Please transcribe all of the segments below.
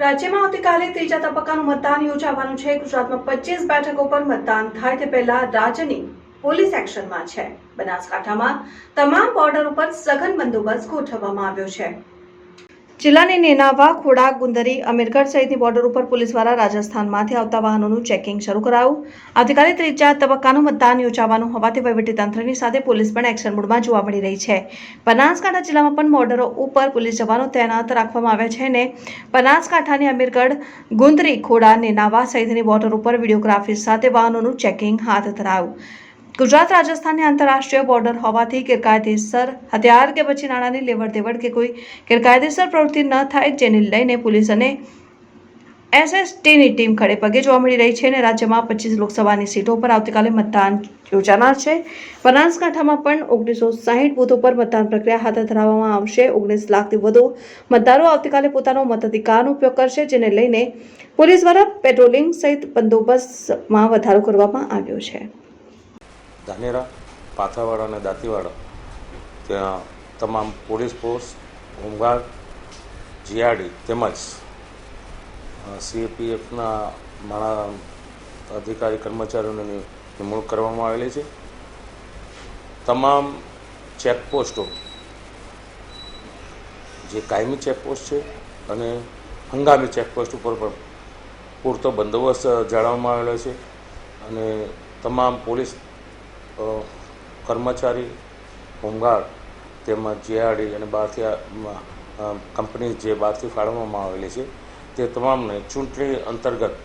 રાજ્યમાં આવતીકાલે ત્રીજા તબક્કાનું મતદાન યોજાવાનું છે. ગુજરાતમાં પચીસ બેઠકો પર મતદાન થાય તે પહેલા રાજ્યની પોલીસ એક્શનમાં છે. બનાસકાંઠામાં તમામ બોર્ડર ઉપર સઘન બંદોબસ્ત ગોઠવવામાં આવ્યો છે. જિલ્લાની નેનાવા, ખોડા, ગુંદરી, અમીરગઢ સહિતની બોર્ડર ઉપર પોલીસ દ્વારા રાજસ્થાનમાંથી આવતા વાહનોનું ચેકિંગ શરૂ કરાયું. આવતીકાલે ત્રીજા તબક્કાનું મતદાન યોજાવાનું હોવાથી વહીવટીતંત્રની સાથે પોલીસ પણ એક્શન મોડમાં જોવા મળી રહી છે. બનાસકાંઠા જિલ્લામાં પણ બોર્ડરો ઉપર પોલીસ જવાનો તૈનાત રાખવામાં આવ્યા છે અને બનાસકાંઠાની અમીરગઢ, ગુંદરી, ખોડા, નેનાવા સહિતની બોર્ડર ઉપર વિડીયોગ્રાફી સાથે વાહનોનું ચેકિંગ હાથ ધરાયું. ગુજરાત રાજસ્થાનની આંતરરાષ્ટ્રીય બોર્ડર હોવાથી ગેરકાયદેસર હથિયાર કે પછી નાણાંની લેવડ દેવડ કે કોઈ ગેરકાયદેસર પ્રવૃત્તિ ન થાય જેને લઈને પોલીસ અને એસએસટીની ટીમ ખડે પગે જોવા મળી રહી છે અને રાજ્યમાં પચીસ લોકસભાની સીટો પર આવતીકાલે મતદાન યોજાનાર છે. બનાસકાંઠામાં પણ ઓગણીસો સાહીઠ બૂથો પર મતદાન પ્રક્રિયા હાથ ધરાવવામાં આવશે. ઓગણીસ લાખથી વધુ મતદારો આવતીકાલે પોતાનો મતાધિકારનો ઉપયોગ કરશે, જેને લઈને પોલીસ દ્વારા પેટ્રોલિંગ સહિત બંદોબસ્તમાં વધારો કરવામાં આવ્યો છે. ધાનેરા પાથાવાડા અને દાંતીવાડા. ત્યાં તમામ પોલીસ ફોર્સ, હોમગાર્ડ જીઆરડી તેમજ સીએપીએફના માણા અધિકારી કર્મચારીઓની નિમણૂક કરવામાં આવેલી છે. તમામ ચેકપોસ્ટો, જે કાયમી ચેકપોસ્ટ છે અને હંગામી ચેકપોસ્ટ ઉપર પણ પૂરતો બંદોબસ્ત જાળવવામાં આવેલો છે અને તમામ પોલીસ કર્મચારી, હોમગાર્ડ તેમજ જીઆરડી અને બહારથી કંપની જે બહારથી ફાળવવામાં આવેલી છે, તે તમામને ચૂંટણી અંતર્ગત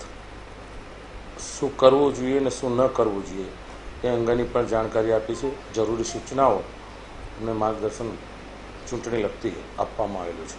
શું કરવું જોઈએ અને શું ન કરવું જોઈએ એ અંગેની પણ જાણકારી આપી છે. જરૂરી સૂચનાઓ અને માર્ગદર્શન ચૂંટણી લગતી આપવામાં આવેલું છે.